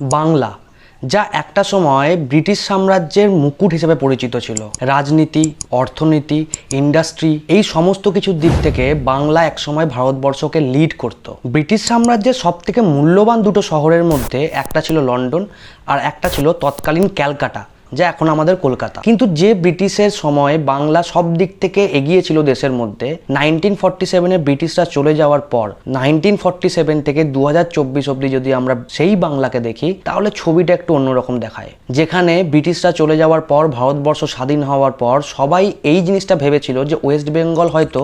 বাংলা, যা একটা সময় ব্রিটিশ সাম্রাজ্যের মুকুট হিসেবে পরিচিত ছিল। রাজনীতি, অর্থনীতি, ইন্ডাস্ট্রি, এই সমস্ত কিছুর দিক থেকে বাংলা একসময় ভারতবর্ষকে লিড করত। ব্রিটিশ সাম্রাজ্যের সব থেকে মূল্যবান দুটো শহরের মধ্যে একটা ছিল লন্ডন আর একটা ছিল তৎকালীন ক্যালকাটা। যা এখন আমাদের কলকাতা। কিন্তু যে ব্রিটিশের সময় বাংলা সব দিক থেকে এগিয়ে ছিল দেশের মধ্যে নাইনটিন ফর্টি সেভেনে ব্রিটিশরা চলে যাওয়ার পর নাইনটিন ফর্টি সেভেন থেকে দু হাজার চব্বিশ অব্দি যদি আমরা সেই বাংলাকে দেখি, তাহলে ছবিটা একটু অন্যরকম দেখায়। যেখানে ব্রিটিশরা চলে যাওয়ার পর, ভারতবর্ষ স্বাধীন হওয়ার পর, সবাই এই জিনিসটা ভেবেছিল যে ওয়েস্ট বেঙ্গল হয়তো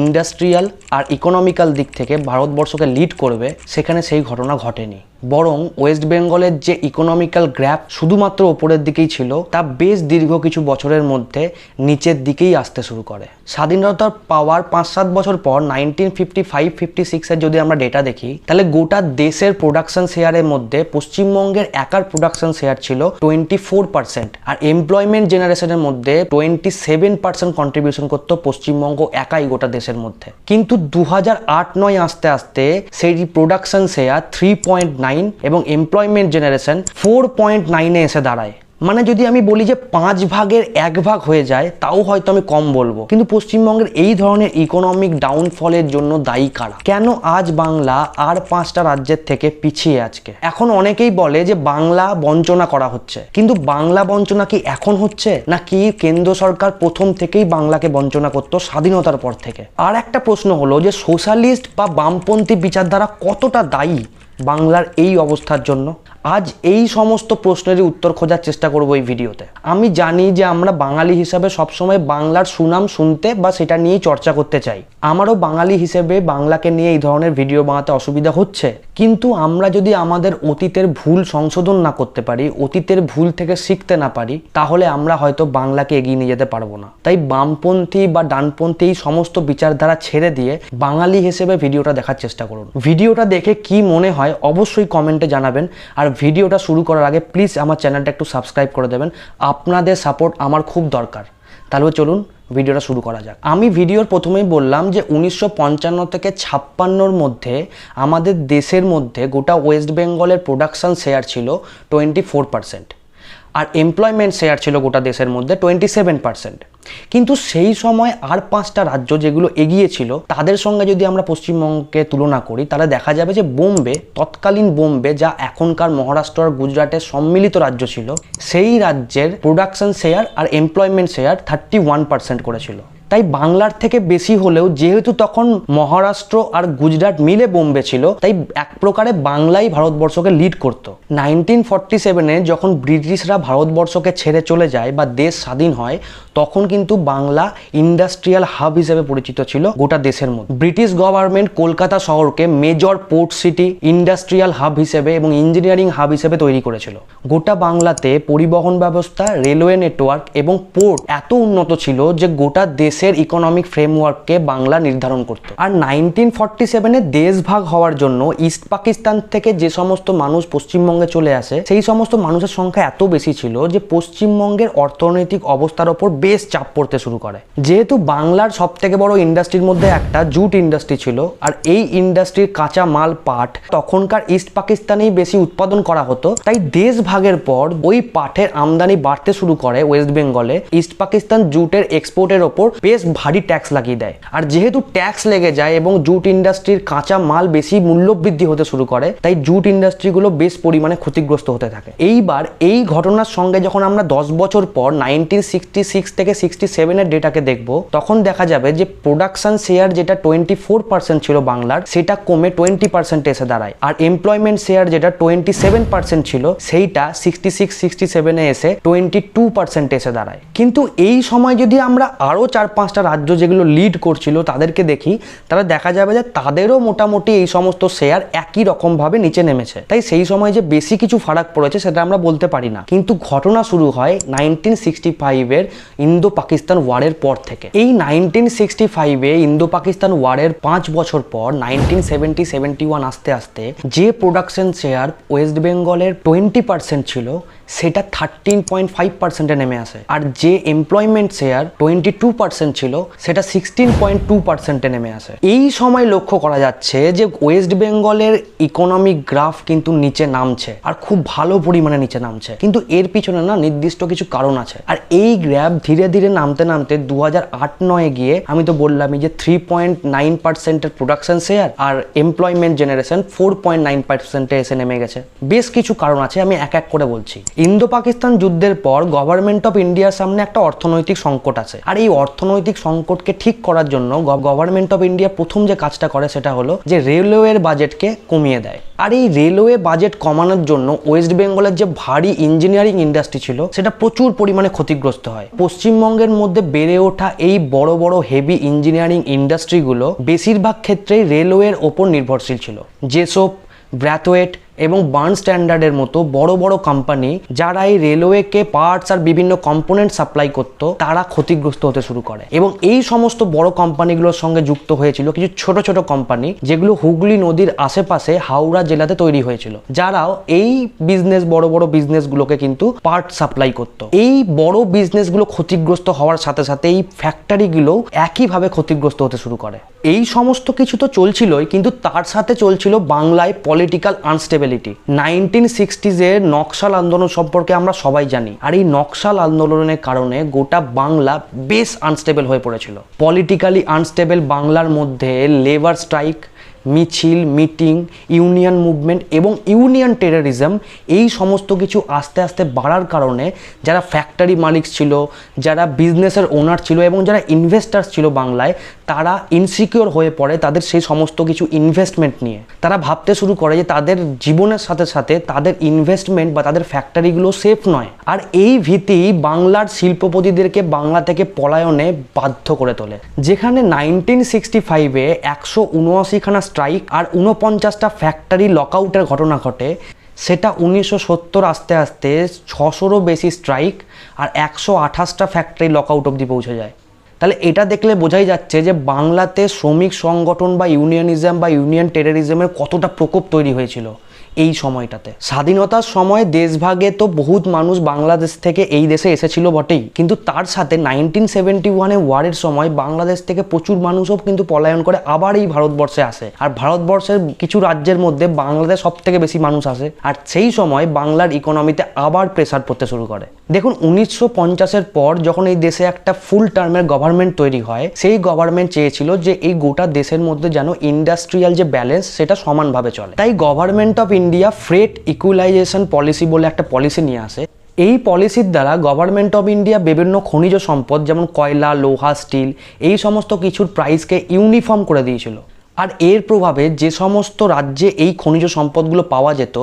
ইন্ডাস্ট্রিয়াল আর ইকোনমিক্যাল দিক থেকে ভারতবর্ষকে লিড করবে, সেখানে সেই ঘটনা ঘটেনি। বরং ওয়েস্ট বেঙ্গলের যে ইকোনমিক্যাল গ্র্যাপ শুধুমাত্র ওপরের দিকেই ছিল তা বেশ দীর্ঘ কিছু বছরের মধ্যে নিচের দিকেই আসতে শুরু করে। স্বাধীনতার পাওয়ার পাঁচ সাত বছর পর নাইনটিন ফিফটি ফাইভ ফিফটি সিক্সের যদি আমরা ডেটা দেখি, তাহলে গোটা দেশের প্রোডাকশন শেয়ারের মধ্যে পশ্চিমবঙ্গের একার প্রোডাকশন শেয়ার ছিল টোয়েন্টি ফোর পার্সেন্ট আর এমপ্লয়মেন্ট জেনারেশনের মধ্যে টোয়েন্টি সেভেন পার্সেন্ট কন্ট্রিবিউশন করতো পশ্চিমবঙ্গ একাই গোটা দেশের মধ্যে। কিন্তু দু হাজার আট নয় আসতে আসতে সেই production share three point nine এবং এমপ্লয়মেন্ট জেনারেশন ফোর পয়েন্ট নাইনে এসে দাঁড়ায়। মানে যদি আমি বলি যে পাঁচ ভাগের এক ভাগ হয়ে যায়, তাও হয়তো আমি কম বলব। কিন্তু পশ্চিমবঙ্গের এই ধরনের ইকোনমিক ডাউনফলের জন্য দায়ী কারা? কেন আজ বাংলা আর পাঁচটা রাজ্যের থেকে পিছিয়ে আজকে? এখন অনেকেই বলে যে বাংলা বঞ্চনা করা হচ্ছে। কিন্তু বাংলা বঞ্চনা কি এখন হচ্ছে? নাকি কেন্দ্র সরকার প্রথম থেকেই বাংলাকে বঞ্চনা করতো স্বাধীনতার পর থেকে? আর একটা প্রশ্ন হলো যে সোশ্যালিস্ট বা বামপন্থী বিচারধারা কতটা দায়ী? বাংলার এই অবস্থার জন্য। আজ এই সমস্ত প্রশ্নেরই উত্তর খোঁজার চেষ্টা করব এই ভিডিওতে। আমি জানি যে আমরা বাঙালি হিসাবে সবসময় বাংলার সুনাম শুনতে বা সেটা নিয়েই চর্চা করতে চাই। আমারও বাঙালি হিসেবে বাংলাকে নিয়ে এই ধরনের ভিডিও বানাতে অসুবিধা হচ্ছে। কিন্তু আমরা যদি আমাদের অতীতের ভুল সংশোধন না করতে পারি, অতীতের ভুল থেকে শিখতে না পারি, তাহলে আমরা হয়তো বাংলাকে এগিয়ে নিয়ে যেতে পারব না। তাই বামপন্থী বা ডানপন্থী এই সমস্ত বিচারধারা ছেড়ে দিয়ে বাঙালি হিসেবে ভিডিওটা দেখার চেষ্টা করুন। ভিডিওটা দেখে কি মনে হয় অবশ্যই কমেন্টে জানাবেন। আর ভিডিওটা শুরু করার আগে প্লিজ আমার চ্যানেলটা একটু সাবস্ক্রাইব করে দেবেন। আপনাদের সাপোর্ট আমার খুব দরকার। তাহলে চলুন ভিডিওটা শুরু করা যাক। আমি ভিডিওর প্রথমেই বললাম যে উনিশশো পঞ্চান্ন থেকে ছাপ্পান্নর মধ্যে আমাদের দেশের মধ্যে গোটা ওয়েস্ট বেঙ্গলের প্রোডাকশন শেয়ার ছিল টোয়েন্টি ফোর পার্সেন্ট আর এমপ্লয়মেন্ট শেয়ার ছিল গোটা দেশের মধ্যে টোয়েন্টি সেভেন পার্সেন্ট কিন্তু সেই সময় আর পাঁচটা রাজ্য যেগুলো এগিয়েছিল তাদের সঙ্গে যদি আমরা পশ্চিমবঙ্গকে তুলনা করি, তাহলে দেখা যাবে যে বোম্বে, তৎকালীন বোম্বে, যা এখনকার মহারাষ্ট্র আর গুজরাটের সম্মিলিত রাজ্য ছিল, সেই রাজ্যের প্রোডাকশন শেয়ার আর employment share thirty one percent করেছিল। তাই বাংলার থেকে বেশি হলেও, যেহেতু তখন মহারাষ্ট্র আর গুজরাট মিলে বোম্বে ছিল, তাই এক প্রকারে বাংলাই ভারতবর্ষকে লিড করত। নাইনটিন ফর্টি সেভেনে যখন ব্রিটিশরা ভারতবর্ষকে ছেড়ে চলে যায় বা দেশ স্বাধীন হয় তখন কিন্তু বাংলা ইন্ডাস্ট্রিয়াল হাব হিসেবে পরিচিত ছিল গোটা দেশের মধ্যে। ব্রিটিশ গভর্নমেন্ট কলকাতা শহরকে major port city industrial hub হিসেবে এবং ইঞ্জিনিয়ারিং হাব হিসেবে তৈরি করেছিল। গোটা বাংলাতে পরিবহন ব্যবস্থা রেলওয়ে নেটওয়ার্ক এবং পোর্ট এত উন্নত ছিল যে গোটা দেশের ইকোনমিক ফ্রেমওয়ার্ককে বাংলা নির্ধারণ করত। আর নাইনটিন ফর্টি সেভেনে দেশ ভাগ হওয়ার জন্য ইস্ট পাকিস্তান থেকে যে সমস্ত মানুষ পশ্চিমবঙ্গে চলে আসে, সেই সমস্ত মানুষের সংখ্যা এত বেশি ছিল যে পশ্চিমবঙ্গের অর্থনৈতিক অবস্থার ওপর বেশ চাপ পড়তে শুরু করে। যেহেতু বাংলার সব থেকে বড় ইন্ডাস্ট্রির মধ্যে একটা জুট ইন্ডাস্ট্রি ছিল, আর এই ইন্ডাস্ট্রির কাঁচা মাল পাট তখনকার ইস্ট পাকিস্তানেই বেশি উৎপাদন করা হতো। তাই দেশ ভাগের পর ওই পাটের আমদানি বাড়তে শুরু করে ওয়েস্ট বেঙ্গলে ইস্ট পাকিস্তান জুটের এক্সপোর্টের ওপর বেশ ভারী ট্যাক্স লাগিয়ে দেয়। আর যেহেতু ট্যাক্স লেগে যায় এবং জুট ইন্ডাস্ট্রির কাঁচা মাল বেশি মূল্যবৃদ্ধি হতে শুরু করে, তাই জুট ইন্ডাস্ট্রিগুলো বেশ পরিমাণে ক্ষতিগ্রস্ত হতে থাকে। এইবার এই ঘটনার সঙ্গে যখন আমরা দশ বছর পর নাইনটিন সিক্সটি সিক্স থেকে সিক্সটি সেভেনের ডেটাকে দেখব, তখন দেখা যাবে যে প্রোডাকশন শেয়ার যেটা টোয়েন্টি ফোর পার্সেন্ট ছিল বাংলার, সেটা কমে টোয়েন্টি পার্সেন্ট এসে দাঁড়ায়। আর এমপ্লয়মেন্ট শেয়ার যেটা টোয়েন্টি সেভেন পার্সেন্ট ছিল, সেইটা সিক্সটি সিক্স সিক্সটি সেভেনে এসে টোয়েন্টি টু পার্সেন্ট এসে দাঁড়ায়। কিন্তু এই সময় যদি আমরা আরও চার পাঁচটা রাজ্য যেগুলো লিড করছিল তাদেরকে দেখি, তাহলে দেখা যাবে যে তাদেরও মোটামুটি এই সমস্ত শেয়ার একই রকমভাবে নিচে নেমেছে। তাই সেই সময় যে বেশি কিছু ফারাক পড়েছে সেটা আমরা বলতে পারি না। কিন্তু ঘটনা শুরু হয় নাইনটিন সিক্সটি ফাইভের ইন্দো পাকিস্তান ওয়ারের পর থেকে। এই নাইনটিন সিক্সটি ফাইভে ইন্দো পাকিস্তান ওয়ারের পাঁচ বছর পর নাইনটিন সেভেন্টি সেভেন্টি ওয়ান আস্তে আস্তে যে প্রোডাকশন শেয়ার ওয়েস্ট বেঙ্গলের টোয়েন্টি পার্সেন্ট ছিল, সেটা থার্টিন পয়েন্ট ফাইভ পার্সেন্টে নেমে আসে। আর যে employment share twenty two percent ছিল, সেটা সিক্সটিন পয়েন্ট টু পার্সেন্টে নেমে আসে। এই সময় লক্ষ্য করা যাচ্ছে যে ওয়েস্ট বেঙ্গলের ইকোনমিক গ্রাফ কিন্তু নিচে নামছে, আর খুব ভালো পরিমাণে নিচে নামছে। কিন্তু এর পিছনে না নির্দিষ্ট কিছু কারণ আছে। আর এই গ্রাফ ধীরে ধীরে নামতে নামতে দু হাজার আট নয়ে গিয়ে আমি তো বললামই যে থ্রি পয়েন্ট নাইন পার্সেন্টের প্রোডাকশন শেয়ার আর employment generation four point nine পার্সেন্টে এসে নেমে গেছে। বেশ কিছু কারণ আছে, আমি এক এক করে বলছি। ইন্দো পাকিস্তান যুদ্ধের পর গভর্নমেন্ট অফ ইন্ডিয়ার সামনে একটা অর্থনৈতিক সংকট আছে। আর এই অর্থনৈতিক সংকটকে ঠিক করার জন্য গভর্নমেন্ট অফ ইন্ডিয়া প্রথম যে কাজটা করে সেটা হলো যে রেলওয়ের বাজেটকে কমিয়ে দেয়। আর এই রেলওয়ে বাজেট কমানোর জন্য ওয়েস্ট বেঙ্গলের যে ভারী ইঞ্জিনিয়ারিং ইন্ডাস্ট্রি ছিল, সেটা প্রচুর পরিমাণে ক্ষতিগ্রস্ত হয়। পশ্চিমবঙ্গের মধ্যে বেড়ে ওঠা এই বড় বড় হেভি ইঞ্জিনিয়ারিং ইন্ডাস্ট্রিগুলো বেশিরভাগ ক্ষেত্রেই রেলওয়ের ওপর নির্ভরশীল ছিল। যেসব ব্র্যাথওয়েট এবং বার্ন স্ট্যান্ডার্ডের মতো বড় বড় কোম্পানি যারা এই রেলওয়েকে পার্টস আর বিভিন্ন কম্পোনেন্ট সাপ্লাই করতো, তারা ক্ষতিগ্রস্ত হতে শুরু করে। এবং এই সমস্ত বড় কোম্পানিগুলোর সঙ্গে যুক্ত হয়েছিল কিছু ছোট ছোট কোম্পানি যেগুলো হুগলি নদীর আশেপাশে হাওড়া জেলাতে তৈরি হয়েছিল, যারাও এই বিজনেস বড় বড় বিজনেসগুলোকে কিন্তু পার্ট সাপ্লাই করতো। এই বড় বিজনেসগুলো ক্ষতিগ্রস্ত হওয়ার সাথে সাথে এই ফ্যাক্টরিগুলোও একইভাবে ক্ষতিগ্রস্ত হতে শুরু করে। এই সমস্ত কিছু তো চলছিলই, কিন্তু তার সাথে চলছিল বাংলায় পলিটিক্যাল আনস্টেবিলিটি নাইনটিন সিক্সটিজের নকশাল আন্দোলন সম্পর্কে আমরা সবাই জানি। আর এই নকশাল আন্দোলনের কারণে গোটা বাংলা বেশ আনস্টেবল হয়ে পড়েছিল। পলিটিক্যালি আনস্টেবল বাংলার মধ্যে লেবার স্ট্রাইক মিছিল, মিটিং, ইউনিয়ন মুভমেন্ট এবং ইউনিয়ন টেররিজম এই সমস্ত কিছু আস্তে আস্তে বাড়ার কারণে যারা ফ্যাক্টরি মালিক ছিল, যারা বিজনেসের ওনার ছিল এবং যারা ইনভেস্টার্স ছিল বাংলায়, তারা ইনসিকিওর হয়ে পড়ে তাদের সেই সমস্ত কিছু ইনভেস্টমেন্ট নিয়ে। তারা ভাবতে শুরু করে যে তাদের জীবনের সাথে সাথে তাদের ইনভেস্টমেন্ট বা তাদের ফ্যাক্টরিগুলো সেফ নয়। আর এই ভীতি বাংলার শিল্পপতিদেরকে বাংলা থেকে পলায়নে বাধ্য করে তোলে। যেখানে নাইনটিন সিক্সটি ফাইভে একশো উনআশিখানা স্ট্রাইক আর উনপঞ্চাশটা ফ্যাক্টরি লকআউটের ঘটনা ঘটে। সেটা উনিশশো সত্তর আস্তে আস্তে ছশোরও বেশি স্ট্রাইক আর একশো আঠাশটা ফ্যাক্টরি লকআউট অবধি পৌঁছে যায়। তাহলে এটা দেখলে বোঝাই যাচ্ছে যে বাংলাতে শ্রমিক সংগঠন বা ইউনিয়নিজম বা ইউনিয়ন টেররিজমের কতটা প্রকোপ তৈরি হয়েছিল। এই সময়টাতে। স্বাধীনতার সময় দেশভাগে তো বহুত মানুষ বাংলাদেশ থেকে এই দেশে এসেছিল বটেই। কিন্তু তার সাথে নাইনটিন সেভেন্টি ওয়ানে ওয়ারের সময় বাংলাদেশ থেকে প্রচুর মানুষও কিন্তু পলায়ন করে আবার এই ভারতবর্ষে আসে। আর ভারতবর্ষের কিছু রাজ্যের মধ্যে বাংলাদেশ সব থেকে বেশি মানুষ আসে। আর সেই সময় বাংলার ইকোনমিতে আবার প্রেসার পড়তে শুরু করে। দেখুন, উনিশশো পঞ্চাশের পর যখন এই দেশে একটা ফুল টার্মের গভর্নমেন্ট তৈরি হয়, সেই গভর্নমেন্ট চেয়েছিল যে এই গোটা দেশের মধ্যে যেন ইন্ডাস্ট্রিয়াল যে ব্যালেন্স সেটা সমানভাবে চলে। তাই government of India freight equalization policy বলে একটা পলিসি নিয়ে আসে। এই পলিসির দ্বারা গভর্নমেন্ট অফ ইন্ডিয়া বিভিন্ন খনিজ সম্পদ যেমন কয়লা, লোহা, স্টিল, এই সমস্ত কিছুর প্রাইসকে ইউনিফর্ম করে দিয়েছিল। আর এর প্রভাবে যে সমস্ত রাজ্যে এই খনিজ সম্পদগুলো পাওয়া যেত,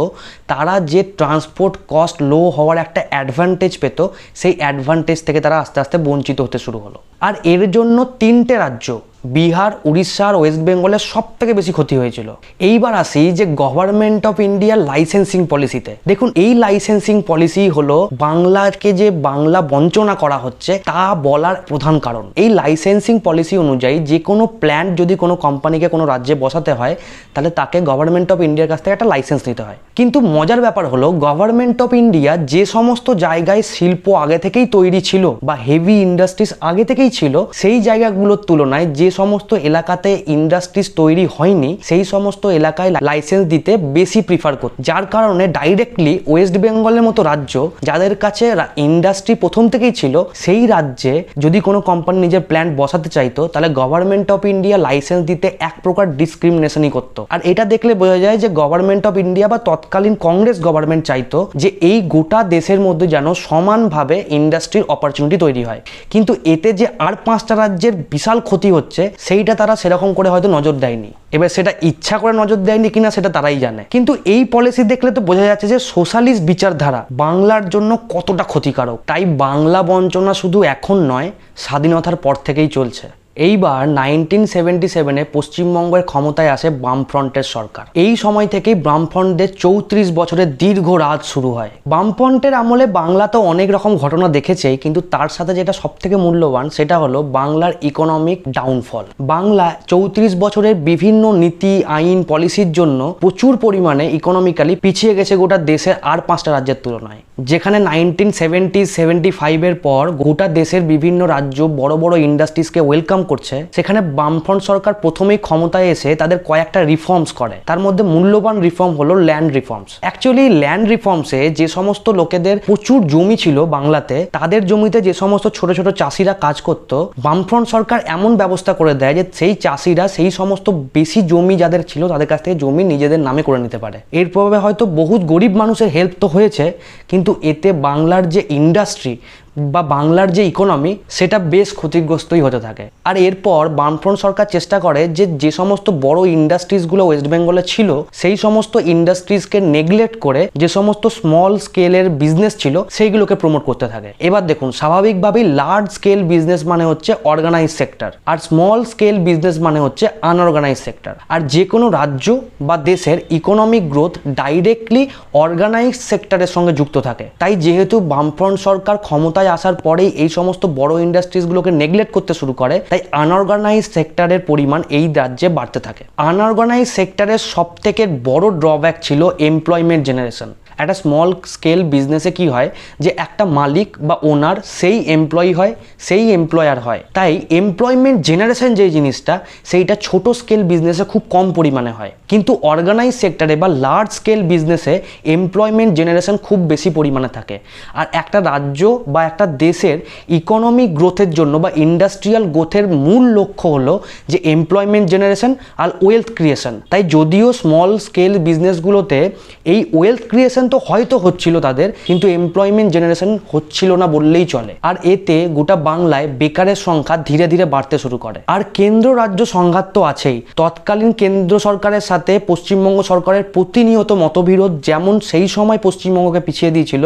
তারা যে ট্রান্সপোর্ট কস্ট লো হওয়ার একটা অ্যাডভান্টেজ পেত, সেই অ্যাডভান্টেজ থেকে তারা আস্তে আস্তে বঞ্চিত হতে শুরু হলো। আর এর জন্য তিনটে রাজ্য বিহার, উড়িষ্যা আর ওয়েস্ট বেঙ্গলের সব থেকে বেশি ক্ষতি হয়েছিল। এইবার আসি যে গভর্নমেন্ট অফ ইন্ডিয়ার লাইসেন্সিং পলিসিতে দেখুন, এই লাইসেন্সিং পলিসি হলো বাংলাকে যে বাংলা বঞ্চনা করা হচ্ছে, তা বলার প্রধান কারণ। এই লাইসেন্সিং পলিসি অনুযায়ী যে কোনো প্ল্যান্ট যদি কোনো কোম্পানিকে কোনো রাজ্যে বসাতে হয়, তাহলে তাকে গভর্নমেন্ট অফ ইন্ডিয়ার কাছ থেকে একটা লাইসেন্স নিতে হয়। কিন্তু মজার ব্যাপার হলো গভর্নমেন্ট অফ ইন্ডিয়া যে সমস্ত জায়গায় শিল্প আগে থেকেই তৈরি ছিল বা হেভি ইন্ডাস্ট্রিজ আগে থেকেই ছিল, সেই জায়গাগুলোর তুলনায় যে সমস্ত এলাকাতে ইন্ডাস্ট্রিজ তৈরি হয়নি, সেই সমস্ত এলাকায় লাইসেন্স দিতে বেশি প্রিফার করত। যার কারণে ডাইরেক্টলি ওয়েস্ট বেঙ্গলের মতো রাজ্য, যাদের কাছে ইন্ডাস্ট্রি প্রথম থেকেই ছিল, সেই রাজ্যে যদি কোনো কোম্পানি নিজের প্ল্যান্ট বসাতে চাইতো, তাহলে গভর্নমেন্ট অফ ইন্ডিয়া লাইসেন্স দিতে এক প্রকার ডিসক্রিমিনেশনই করতো। আর এটা দেখলে বোঝা যায় যে গভর্নমেন্ট অফ ইন্ডিয়া বা তৎকালীন কংগ্রেস গভর্নমেন্ট চাইতো যে এই গোটা দেশের মধ্যে যেন সমানভাবে ইন্ডাস্ট্রির অপরচুনিটি তৈরি হয়। কিন্তু এতে যে আর পাঁচটা রাজ্যের বিশাল ক্ষতি হচ্ছে সেইটা তারা সেরকম করে হয়তো নজর দেয়নি। এবার সেটা ইচ্ছা করে নজর দেয়নি কিনা সেটা তারাই জানে। কিন্তু এই পলিসি দেখলে তো বোঝা যাচ্ছে যে সোশ্যালিস্ট বিচারধারা বাংলার জন্য কতটা ক্ষতিকারক। তাই বাংলা বঞ্চনা শুধু এখন নয়, স্বাধীনতার পর থেকেই চলছে। এইবার নাইনটিন সেভেন্টি সেভেনে পশ্চিমবঙ্গের ক্ষমতায় আসে বামফ্রন্টের সরকার। এই সময় থেকেই বামফ্রন্টদের চৌত্রিশ বছরের দীর্ঘ রাজ শুরু হয়। বামফ্রন্টের আমলে বাংলা তো অনেক রকম ঘটনা দেখেছে কিন্তু তার সাথে যেটা সব থেকে মূল্যবান সেটা হলো বাংলার ইকোনমিক ডাউনফল বাংলা চৌত্রিশ বছরের বিভিন্ন নীতি, আইন পলিসির জন্য প্রচুর পরিমাণে ইকোনমিক্যালি পিছিয়ে গেছে গোটা দেশের আর পাঁচটা রাজ্যের তুলনায়। যেখানে নাইনটিন সেভেন্টি সেভেন্টি ফাইভের পর গোটা দেশের বিভিন্ন রাজ্য বড় বড় ইন্ডাস্ট্রিজকে ওয়েলকাম করছে, সেখানে বামফ্রন্ট সরকার প্রথমেই ক্ষমতায় এসে তাদের কয়েকটা রিফর্মস করে। তার মধ্যে মূল্যবান রিফর্ম হলো ল্যান্ড রিফর্মস অ্যাকচুয়ালি ল্যান্ড রিফর্মসে যে সমস্ত লোকেদের প্রচুর জমি ছিল বাংলাতে, তাদের জমিতে যে সমস্ত ছোট ছোট চাষিরা কাজ করত, বামফ্রন্ট সরকার এমন ব্যবস্থা করে দেয় যে সেই চাষিরা সেই সমস্ত বেশি জমি যাদের ছিল তাদের কাছ থেকে জমি নিজেদের নামে করে নিতে পারে। এর প্রভাবে হয়তো বহু গরিব মানুষের হেল্প তো হয়েছে, কিন্তু এতে বাংলার যে ইন্ডাস্ট্রি বা বাংলার যে ইকোনমি সেটা বেশ ক্ষতিগ্রস্তই হতে থাকে। আর এরপর বামফ্রন্ট সরকার চেষ্টা করে যে যে সমস্ত বড় ইন্ডাস্ট্রিজগুলো ওয়েস্ট বেঙ্গলে ছিল, সেই সমস্ত ইন্ডাস্ট্রিজকে নেগলেক্ট করে যে সমস্ত স্মল স্কেলের বিজনেস ছিল, সেইগুলোকে প্রমোট করতে থাকে। এবার দেখুন, স্বাভাবিকভাবেই লার্জ স্কেল বিজনেস মানে হচ্ছে অর্গানাইজ সেক্টর আর স্মল স্কেল বিজনেস মানে হচ্ছে আনঅর্গানাইজ সেক্টর আর যে কোনো রাজ্য বা দেশের ইকোনমিক গ্রোথ ডাইরেক্টলি অর্গানাইজ সেক্টরের সঙ্গে যুক্ত থাকে। তাই যেহেতু বামফ্রন্ট সরকার ক্ষমতায় আসার পরেই এই সমস্ত বড় ইন্ডাস্ট্রিজগুলোকে নেগলেক্ট করতে শুরু করে, তাই আনঅর্গানাইজ সেক্টরের পরিমাণ এই রাজ্যে বাড়তে থাকে। আনঅর্গানাইজ সেক্টরের সবথেকে বড় ড্রব্যাক ছিল এমপ্লয়মেন্ট জেনারেশন একটা স্মল স্কেল বিজনেসে কি হয়? যে একটা মালিক বা ওনার সেই এমপ্লয়ি হয়, সেই এমপ্লয়ার হয়। তাই এমপ্লয়মেন্ট জেনারেশন যে জিনিসটা, সেইটা ছোট স্কেল বিজনেসে খুব কম পরিমাণে হয়। কিন্তু অর্গানাইজ সেক্টরে বা লার্জ স্কেল বিজনেসে এমপ্লয়মেন্ট জেনারেশন খুব বেশি পরিমাণে থাকে। আর একটা রাজ্য বা একটা দেশের ইকোনমিক গ্রোথের জন্য বা ইন্ডাস্ট্রিয়াল গ্রোথের মূল লক্ষ্য হলো যে এমপ্লয়মেন্ট জেনারেশন আর ওয়েলথ ক্রিয়েশন তাই যদিও স্মল স্কেল বিজনেসগুলোতে এই ওয়েলথ ক্রিয়েশন তো হয়তো হচ্ছিল তাদের, কিন্তু এমপ্লয়মেন্ট জেনারেশন হচ্ছিল না বললেই চলে। আর এতে গোটা বাংলায় বেকারের সংখ্যা ধীরে ধীরে বাড়তে শুরু করে। আর কেন্দ্র রাজ্য সংঘাত তো আছেই। তৎকালীন কেন্দ্র সরকারের সাথে পশ্চিমবঙ্গ সরকারের প্রতিনিয়ত মতবিরোধ যেমন সেই সময় পশ্চিমবঙ্গকে পিছিয়ে দিয়েছিল,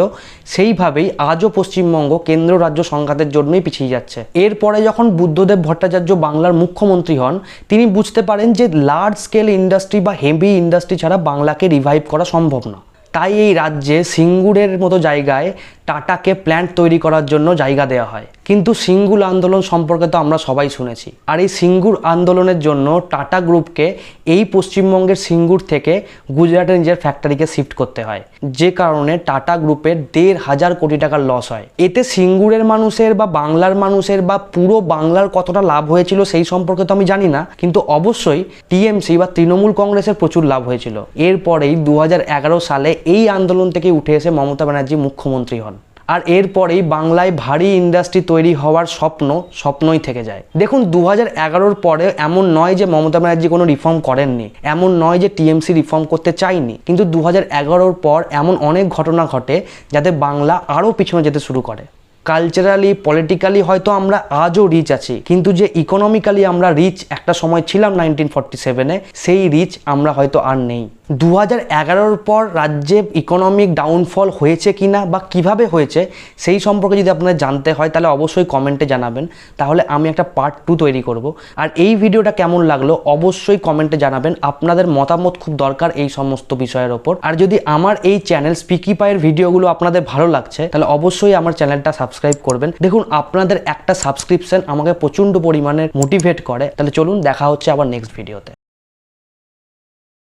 সেইভাবেই আজও পশ্চিমবঙ্গ কেন্দ্র রাজ্য সংঘাতের জন্যই পিছিয়ে যাচ্ছে। এরপরে যখন বুদ্ধদেব ভট্টাচার্য বাংলার মুখ্যমন্ত্রী হন, তিনি বুঝতে পারেন যে লার্জ স্কেল ইন্ডাস্ট্রি বা হেভি ইন্ডাস্ট্রি ছাড়া বাংলাকে রিভাইভ করা সম্ভব না। তাই এই রাজ্যে সিঙ্গুরের মতো জায়গায় টাটাকে প্ল্যান্ট তৈরি করার জন্য জায়গা দেওয়া হয়। কিন্তু সিঙ্গুর আন্দোলন সম্পর্কে তো আমরা সবাই শুনেছি। আর এই সিঙ্গুর আন্দোলনের জন্য টাটা গ্রুপকে এই পশ্চিমবঙ্গের সিঙ্গুর থেকে গুজরাটের নিজের ফ্যাক্টরিকে শিফট করতে হয়। যে কারণে টাটা গ্রুপের দেড় হাজার কোটি টাকার লস হয়। এতে সিঙ্গুরের মানুষের বা বাংলার মানুষের বা পুরো বাংলার কতটা লাভ হয়েছিল সেই সম্পর্কে তো আমি জানি না। কিন্তু অবশ্যই টিএমসি বা তৃণমূল কংগ্রেসের প্রচুর লাভ হয়েছিল। এরপরেই দু হাজার এগারো সালে এই আন্দোলন থেকে উঠে এসে মমতা ব্যানার্জি মুখ্যমন্ত্রী হন। আর এরপরেই বাংলায় ভারী ইন্ডাস্ট্রি তৈরি হওয়ার স্বপ্ন স্বপ্নই থেকে যায়। দেখুন দু হাজার পরে এমন নয় যে মমতা ব্যানার্জি কোনো রিফর্ম করেননি, এমন নয় যে টিএমসি রিফর্ম করতে চায়নি কিন্তু দু হাজার পর এমন অনেক ঘটনা ঘটে যাতে বাংলা আরও পিছনে যেতে শুরু করে। কালচারালি পলিটিক্যালি হয়তো আমরা আজও রিচ আছি, কিন্তু যে ইকোনমিক্যালি আমরা রিচ একটা সময় ছিলাম নাইনটিন ফর্টি সেভেনে সেই রিচ আমরা হয়তো আর নেই। দু হাজার পর রাজ্যে ইকোনমিক ডাউনফল হয়েছে কি না বা কীভাবে হয়েছে, সেই সম্পর্কে যদি আপনাদের জানতে হয়, তাহলে অবশ্যই কমেন্টে জানাবেন। তাহলে আমি একটা পার্ট টু তৈরি করব। আর এই ভিডিওটা কেমন লাগল, অবশ্যই কমেন্টে জানাবেন। আপনাদের মতামত খুব দরকার এই সমস্ত বিষয়ের ওপর। আর যদি আমার এই চ্যানেল স্পিকিপাইয়ের ভিডিওগুলো আপনাদের ভালো লাগছে, তাহলে অবশ্যই আমার চ্যানেলটা সাবস্ক্রাইব করবেন। দেখুন, আপনাদের একটা সাবস্ক্রিপশন আমাকে প্রচণ্ড পরিমাণে মোটিভেট করে। তাহলে চলুন, দেখা হচ্ছে আবার নেক্সট ভিডিওতে